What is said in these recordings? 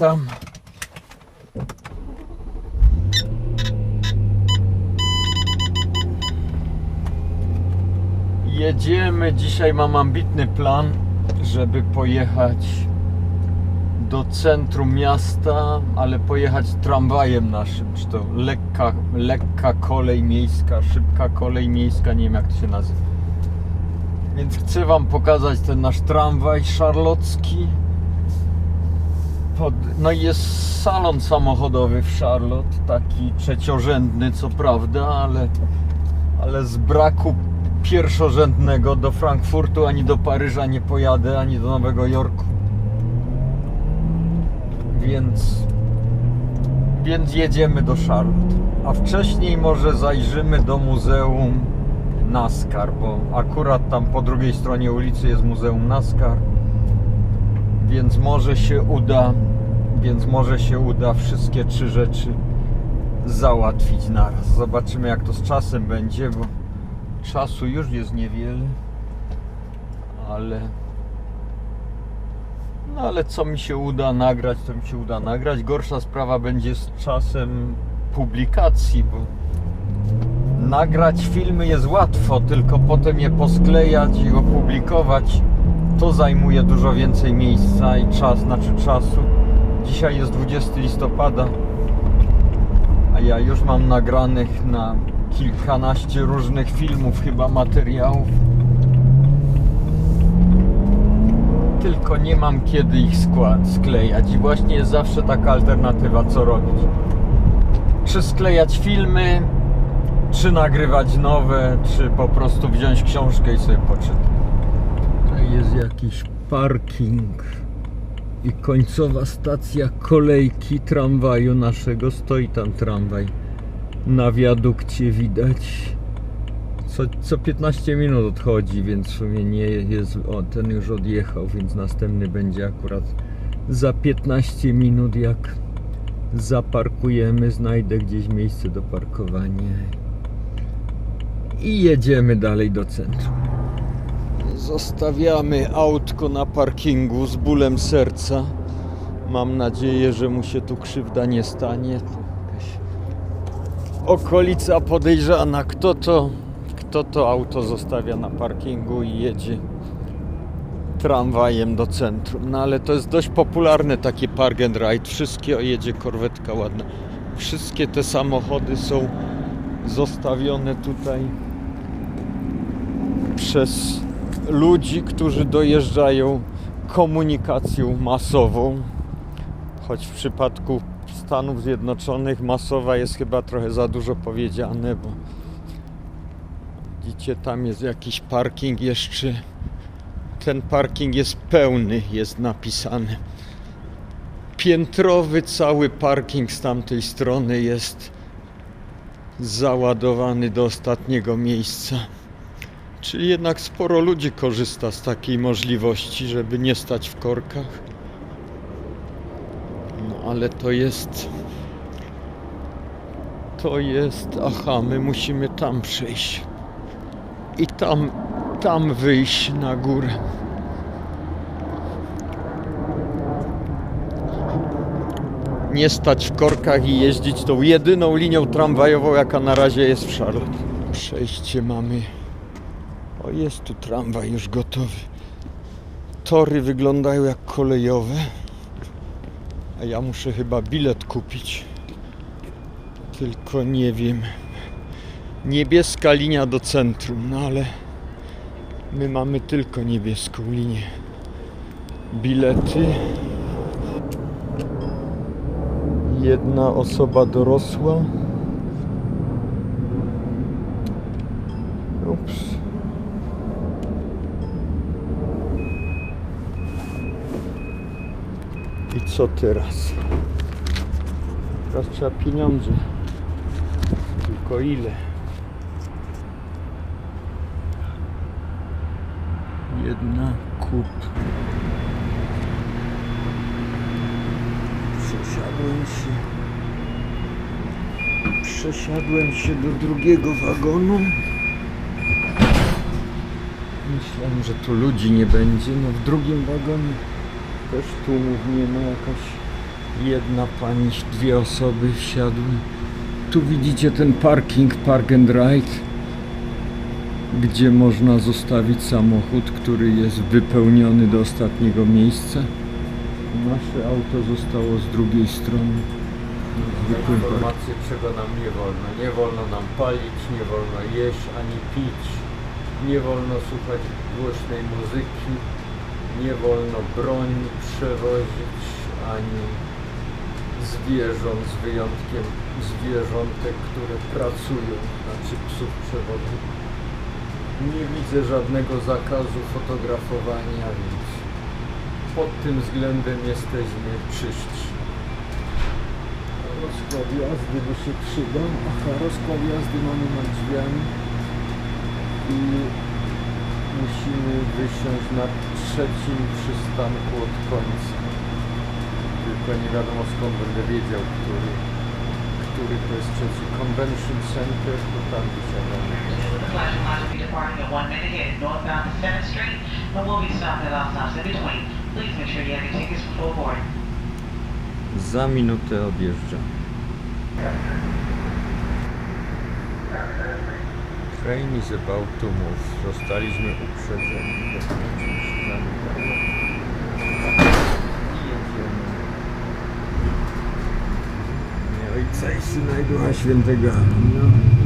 tam. Jedziemy. Dzisiaj mam ambitny plan, żeby pojechać do centrum miasta, ale pojechać tramwajem naszym, czy to lekka, lekka kolej miejska, szybka kolej miejska, nie wiem jak to się nazywa. Więc chcę Wam pokazać ten nasz tramwaj szarlocki. Pod, no i jest salon samochodowy w Charlotte, taki trzeciorzędny co prawda, ale, ale z braku pierwszorzędnego do Frankfurtu ani do Paryża nie pojadę, ani do Nowego Jorku. Więc, więc jedziemy do Charlotte. A wcześniej może zajrzymy do Muzeum NASCAR, bo akurat tam po drugiej stronie ulicy jest Muzeum NASCAR. Więc może się uda, więc może się uda wszystkie trzy rzeczy załatwić naraz. Zobaczymy jak to z czasem będzie, bo czasu już jest niewiele. Ale no ale co mi się uda nagrać, to mi się uda nagrać. Gorsza sprawa będzie z czasem publikacji, bo nagrać filmy jest łatwo, tylko potem je posklejać i opublikować to zajmuje dużo więcej miejsca i czas, znaczy czasu. Dzisiaj jest 20 listopada, a ja już mam nagranych na kilkanaście różnych filmów, chyba materiałów. Tylko nie mam kiedy ich skład, sklejać i właśnie jest zawsze taka alternatywa, co robić. Czy sklejać filmy, czy nagrywać nowe, czy po prostu wziąć książkę i sobie poczytać. Tutaj jest jakiś parking i końcowa stacja kolejki tramwaju naszego. Stoi tam tramwaj. Na wiadukcie widać. Co, co 15 minut odchodzi, więc w sumie nie jest. O, ten już odjechał, więc następny będzie akurat za 15 minut. Jak zaparkujemy, znajdę gdzieś miejsce do parkowania i jedziemy dalej do centrum. Zostawiamy autko na parkingu z bólem serca. Mam nadzieję, że mu się tu krzywda nie stanie. Okolica podejrzana. Kto to, kto to auto zostawia na parkingu i jedzie tramwajem do centrum? No ale to jest dość popularne takie park and ride. Wszystkie jedzie korwetka ładna. Wszystkie te samochody są zostawione tutaj przez ludzi, którzy dojeżdżają komunikacją masową. Choć w przypadku Stanów Zjednoczonych masowa jest chyba trochę za dużo powiedziane, bo widzicie, tam jest jakiś parking jeszcze. Ten parking jest pełny, jest napisane. Piętrowy cały parking z tamtej strony jest załadowany do ostatniego miejsca. Czyli jednak sporo ludzi korzysta z takiej możliwości, żeby nie stać w korkach. No ale to jest. To jest. Aha, my musimy tam przejść. I tam, tam wyjść na górę. Nie stać w korkach i jeździć tą jedyną linią tramwajową, jaka na razie jest w Charlotte. Przejście mamy. Jest tu tramwaj już gotowy. Tory wyglądają jak kolejowe. A ja muszę chyba bilet kupić. Tylko nie wiem. Niebieska linia do centrum, no ale my mamy tylko niebieską linię. Bilety. Jedna osoba dorosła. Co teraz? Teraz trzeba pieniądze. Tylko ile? Jedna kup. Przesiadłem się. Przesiadłem się do drugiego wagonu. Myślałem, że tu ludzi nie będzie. No w drugim wagonie też tłumów nie ma. Jakaś Jedna pani, dwie osoby wsiadły. Tu widzicie ten parking, park and ride, gdzie można zostawić samochód, który jest wypełniony do ostatniego miejsca. Nasze auto zostało z drugiej strony. Informacje, czego nam nie wolno. Nie wolno nam palić, nie wolno jeść ani pić. Nie wolno słuchać głośnej muzyki. Nie wolno broni przewozić ani zwierząt, z wyjątkiem zwierzątek, które pracują, znaczy psów przewodów. Nie widzę żadnego zakazu fotografowania, więc pod tym względem jesteśmy czyści. Rozkład jazdy by się przydał. Rozkład jazdy mamy nad drzwiami i musimy wysiąść na trzecim przystanku od końca. Tylko nie wiadomo skąd będę wiedział, który, który to jest trzeci. Convention Center, to tam wysiadamy. The flashing lights will be departing in one minute headed northbound to 7th Street, but we'll be stopping at all stops in between. Please make sure you have your tickets before boarding. Za minutę odjeżdżam. Train is about to move. Zostaliśmy uprzedzeni. Ojca i syna i ducha świętego. No.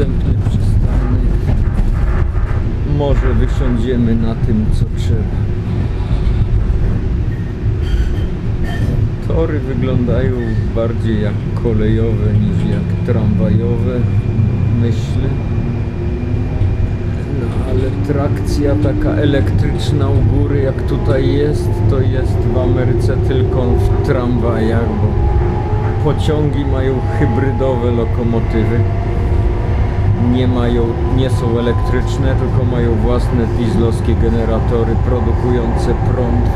Gdzie następny przystanek. Może wysiądziemy na tym, co trzeba. Tory wyglądają bardziej jak kolejowe niż jak tramwajowe, myślę. No ale trakcja taka elektryczna u góry jak tutaj jest, to jest w Ameryce tylko w tramwajach, bo pociągi mają hybrydowe lokomotywy. Nie mają, nie są elektryczne, tylko mają własne dieslowskie generatory produkujące prąd.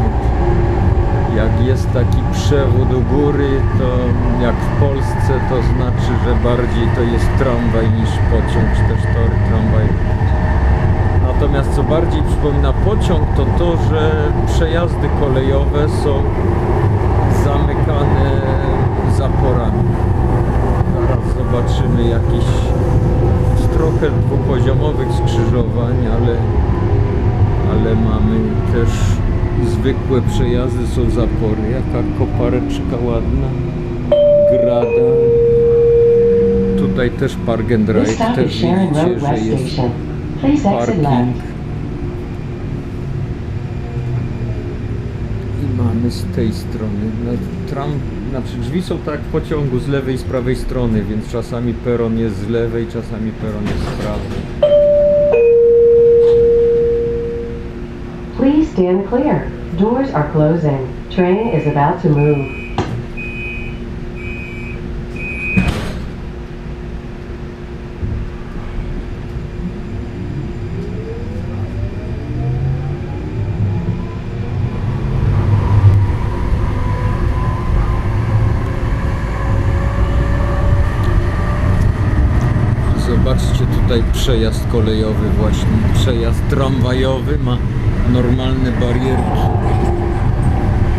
Jak jest taki przewód u góry, to jak w Polsce, to znaczy, że bardziej to jest tramwaj niż pociąg, czy też tory tramwajowe. Natomiast co bardziej przypomina pociąg, to to, że przejazdy kolejowe są zamykane zaporami. Zaraz zobaczymy jakiś trochę dwupoziomowych skrzyżowań, ale, ale mamy też zwykłe przejazdy, są zapory. Jaka kopareczka ładna, grada. Tutaj też park and ride, też widzicie, że jest parking. I mamy z tej strony. No, tram, znaczy drzwi są tak w pociągu z lewej i z prawej strony, więc czasami peron jest z lewej, czasami peron jest z prawej. Please stand clear. Doors are closing. Train is about to move. Zobaczcie tutaj przejazd kolejowy właśnie. Przejazd tramwajowy ma normalne barierki.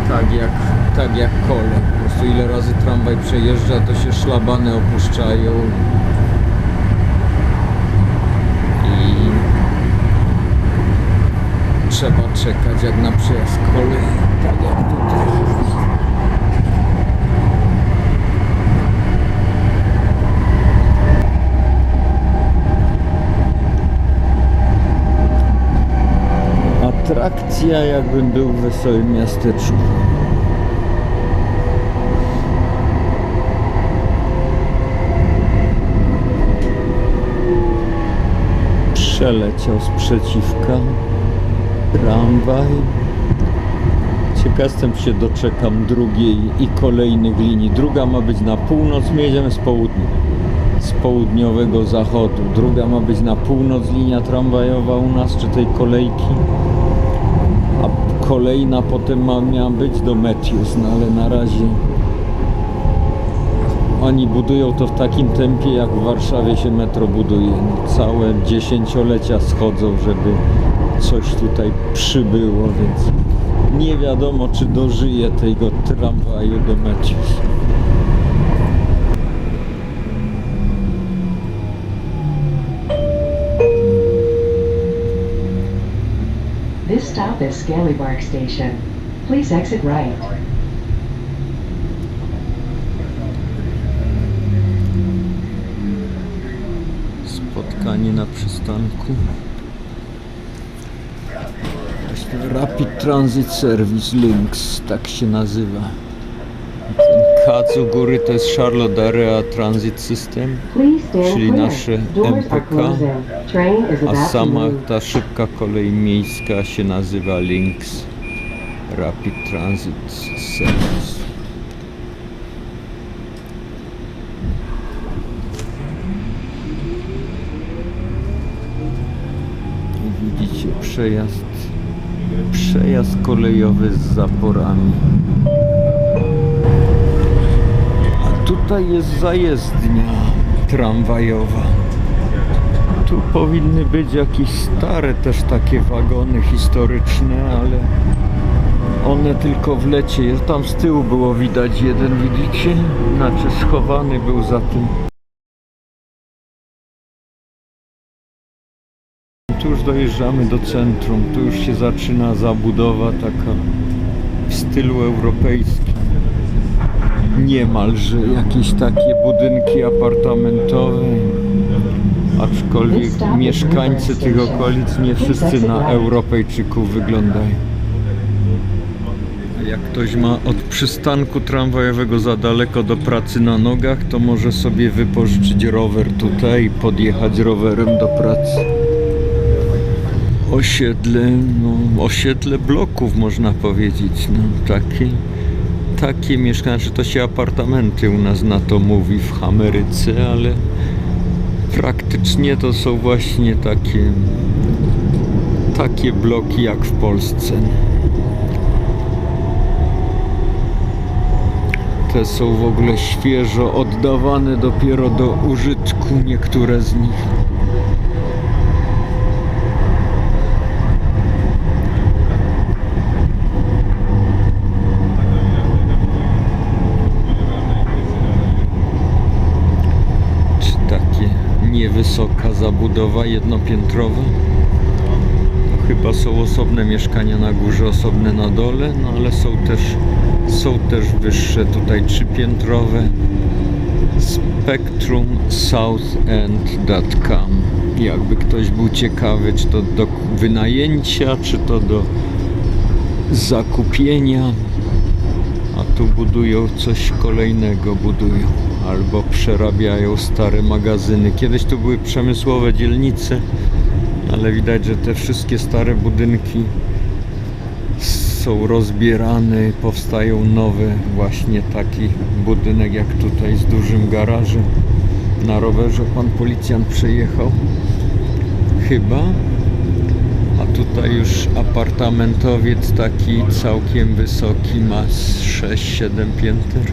Tak jak, tak jak kolej. Po prostu ile razy tramwaj przejeżdża, to się szlabany opuszczają. I trzeba czekać jak na przejazd kolei. Tak jak tutaj. Atrakcja jakbym był w wesołym miasteczku. Przeleciał sprzeciwka tramwaj. Ciekaw jestem, czy się doczekam drugiej i kolejnych linii. Druga ma być na północ, my jedziemy z południa. z południowego zachodu. Druga ma być na północ linia tramwajowa u nas, czy tej kolejki. Kolejna potem miała być do Metius, no ale na razie oni budują to w takim tempie, jak w Warszawie się metro buduje. No, całe dziesięciolecia schodzą, żeby coś tutaj przybyło, więc nie wiadomo, czy dożyje tego tramwaju do Metius. Stop is Scanleybark Station. Please exit right. Spotkanie na przystanku. Rapid Transit Service Links, tak się nazywa. U góry to jest Charlotte Area Transit System, Czyli nasze MPK. a sama ta szybka kolej miejska się nazywa Links Rapid Transit Service. I widzicie przejazd przejazd kolejowy z zaporami. Tutaj jest zajezdnia tramwajowa. Tu powinny być jakieś stare też takie wagony historyczne, ale one tylko w lecie. Tam z tyłu było widać jeden, widzicie? Znaczy schowany był za tym. Tu już dojeżdżamy do centrum. Tu już się zaczyna zabudowa taka w stylu europejskim. Niemalże jakieś takie budynki apartamentowe. Aczkolwiek mieszkańcy tych okolic nie wszyscy na Europejczyków wyglądają. A Jak ktoś ma od przystanku tramwajowego za daleko do pracy na nogach, to może sobie wypożyczyć rower tutaj i podjechać rowerem do pracy. Osiedle, no, osiedle bloków można powiedzieć. No, takie, takie mieszkania, czy to się apartamenty u nas na to mówi w Ameryce, ale praktycznie to są właśnie takie takie bloki jak w Polsce. Te są w ogóle świeżo oddawane dopiero do użytku niektóre z nich. Czy takie niewysoka zabudowa jednopiętrowa? To chyba są osobne mieszkania na górze, osobne na dole, no ale są też, są też wyższe, tutaj trzypiętrowe. SpectrumSouthend.com Jakby ktoś był ciekawy, czy to do wynajęcia, czy to do zakupienia. A tu budują coś kolejnego, budują albo przerabiają stare magazyny. Kiedyś tu były przemysłowe dzielnice, ale widać, że te wszystkie stare budynki są rozbierane, powstają nowe. Właśnie taki budynek jak tutaj z dużym garażem. Na rowerze pan policjant przejechał. Chyba. A tutaj już apartamentowiec taki całkiem wysoki, ma 6-7 pięter.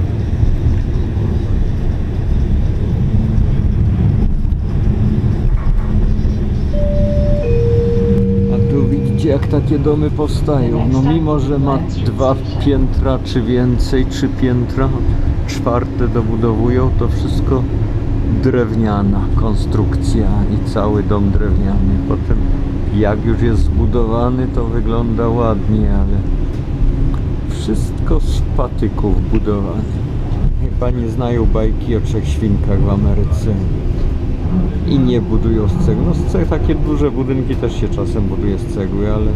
Jak takie domy powstają. No mimo, że ma dwa piętra czy więcej, trzy piętra, czwarte dobudowują, to wszystko drewniana konstrukcja i cały dom drewniany. Potem jak już jest zbudowany, to wygląda ładnie, ale wszystko z patyków budowane. Chyba nie znają bajki o trzech świnkach w Ameryce i nie budują z cegły. No z cegły, takie duże budynki też się czasem buduje z cegły, ale,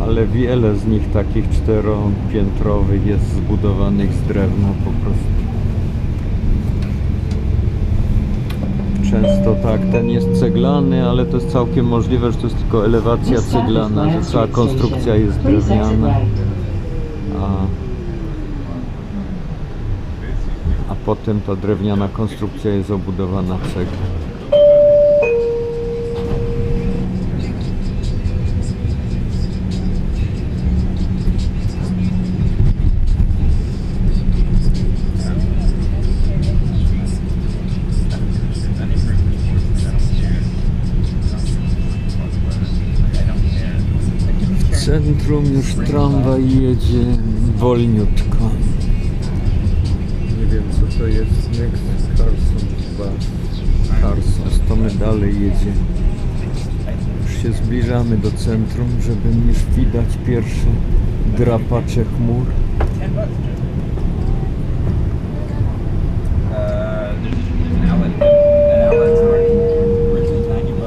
ale wiele z nich takich czteropiętrowych jest zbudowanych z drewna po prostu. Często tak, ten jest ceglany, ale to jest całkiem możliwe, że to jest tylko elewacja is ceglana, że cała Street konstrukcja jest exit drewniana. A, a potem ta drewniana konstrukcja jest obudowana cegłą. Centrum już tramwaj jedzie wolniutko. To jest. Next Carson chyba. Carson, to my dalej jedziemy. Już się zbliżamy do centrum, żeby już widać pierwsze drapacze chmur.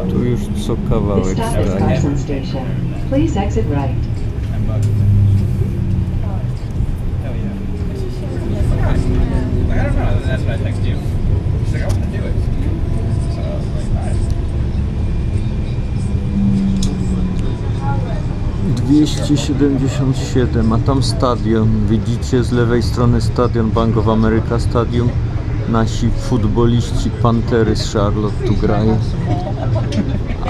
Tu już co kawałek staje. Please exit right. I That's what I text you. She's like, I want to do it. So I was like, all right. 277, a tam stadion. Widzicie z lewej strony stadion Bank of America Stadium. Nasi futboliści Pantery z Charlotte tu grają.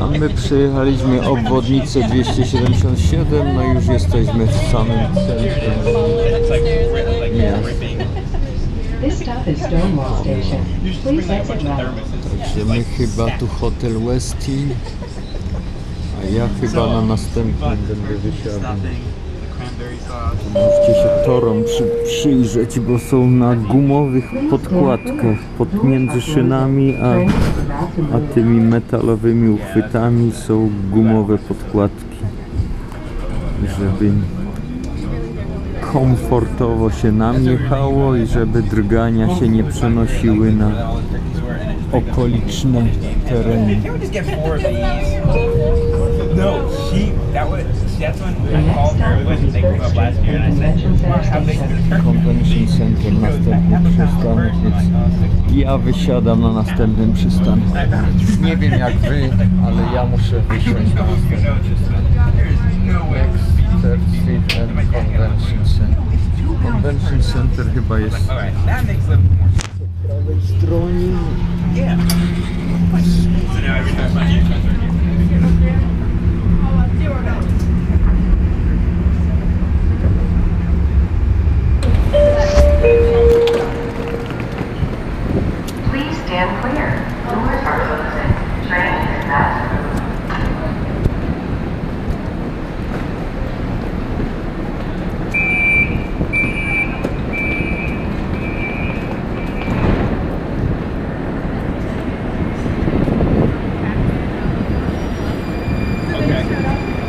A my przejechaliśmy obwodnicę 277, no i już jesteśmy w samym centrum miasta. This stop is Stonewall Station. Please exit. Także my chyba tu hotel Westin, a ja chyba na następnym będę sauce. Możecie się torom przy, przyjrzeć, bo są na gumowych podkładkach pod między szynami, a, a tymi metalowymi uchwytami są gumowe podkładki, żeby komfortowo się nam jechało i żeby drgania się nie przenosiły na okoliczne tereny. No, she, that would, see, that's when I called her, we went to take her up last year, and I said, "Mark, how big is the turkey?" Convention Center, następny przystanek, więc ja wysiadam na następnym przystanku. Nie wiem jak wy, ale ja muszę wysiąść na There's no way. Third Street and Convention Center. Convention Center chyba jest All right, that makes them more. po prawej stronie. Yeah. So now every time I use my turkey. Please stand clear. Doors are closing. Train is about to move. Okay.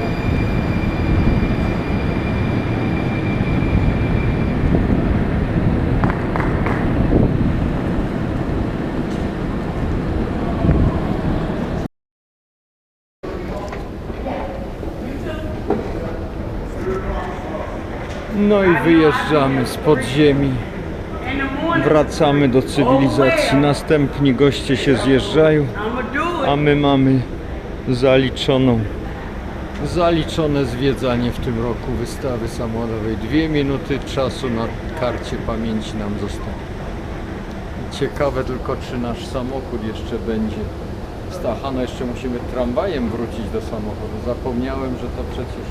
No i wyjeżdżamy z podziemi. Wracamy do cywilizacji. Następni goście się zjeżdżają, a my mamy zaliczoną zaliczone zwiedzanie w tym roku wystawy samochodowej. Dwie minuty czasu na karcie pamięci nam zostało. Ciekawe tylko, czy nasz samochód jeszcze będzie. Stacha, no jeszcze musimy tramwajem wrócić do samochodu. Zapomniałem, że to przecież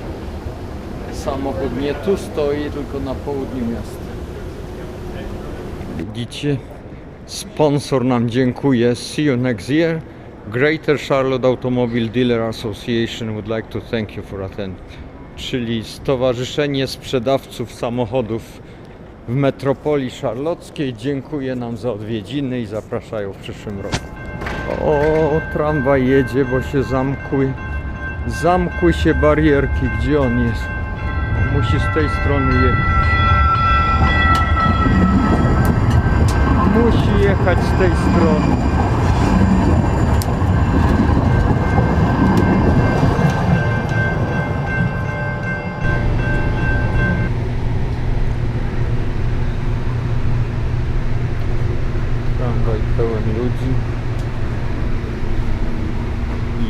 samochód nie tu stoi, tylko na południu miasta. Widzicie? Sponsor nam dziękuję. See you next year. Greater Charlotte Automobile Dealer Association would like to thank you for attending. Czyli Stowarzyszenie Sprzedawców Samochodów w metropolii szarlockiej dziękuję nam za odwiedziny i zapraszają w przyszłym roku. O, tramwaj jedzie, bo się zamkły. Zamkły się barierki. Gdzie on jest? Musi z tej strony jechać. Musi jechać z tej strony.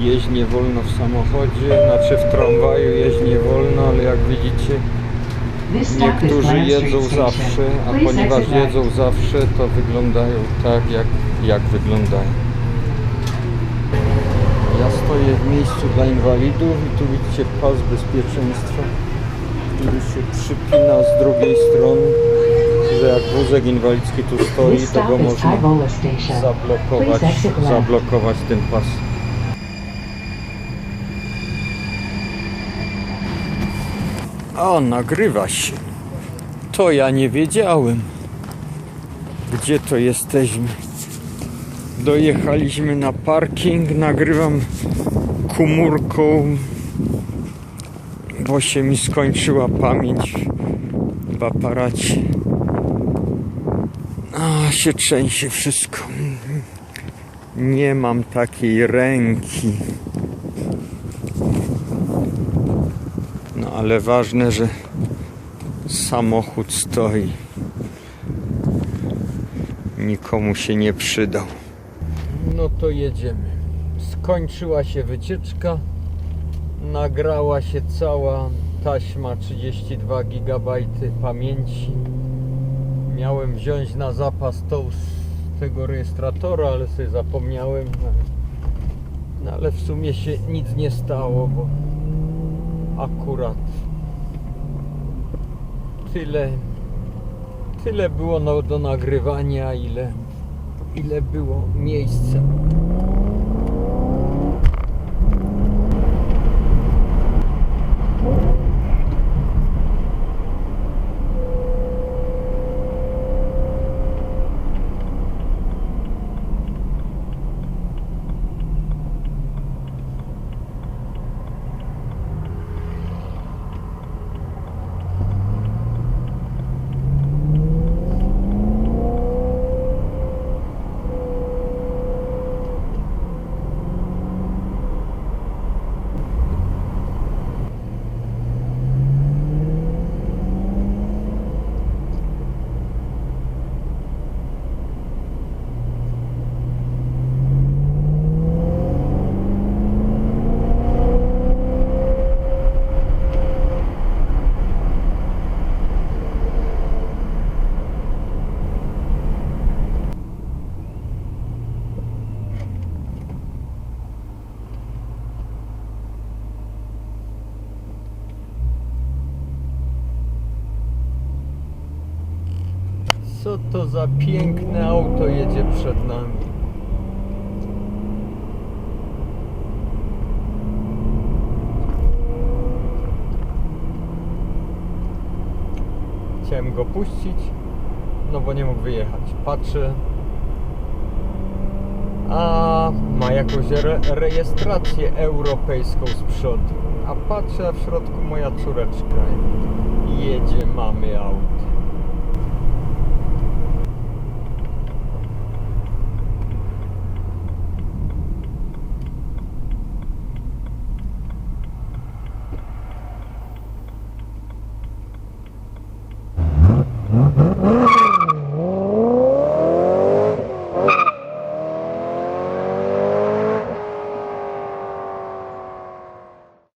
Jeźdź nie wolno w samochodzie, znaczy w tramwaju jeźdź nie wolno, ale jak widzicie Niektórzy jedzą zawsze, a ponieważ jedzą zawsze, to wyglądają tak, jak, jak wyglądają. Ja stoję w miejscu dla inwalidów i tu widzicie pas bezpieczeństwa, który się przypina z drugiej strony, że jak wózek inwalidzki tu stoi, to go można zablokować, zablokować ten pas. O, nagrywa się. To ja nie wiedziałem. Gdzie to jesteśmy? Dojechaliśmy na parking. Nagrywam komórką, bo się mi skończyła pamięć w aparacie. A, się trzęsie wszystko. Nie mam takiej ręki. Ale ważne, że samochód stoi. Nikomu się nie przydał. No to jedziemy. Skończyła się wycieczka. Nagrała się cała taśma 32 GB pamięci. Miałem wziąć na zapas tą z tego rejestratora, ale sobie zapomniałem. No ale w sumie się nic nie stało, bo akurat tyle tyle było do nagrywania, ile ile było miejsca. Co to za piękne auto jedzie przed nami? Chciałem go puścić, no bo nie mógł wyjechać. Patrzę, a ma jakąś re rejestrację europejską z przodu. A patrzę, a w środku moja córeczka jedzie, mamy auto.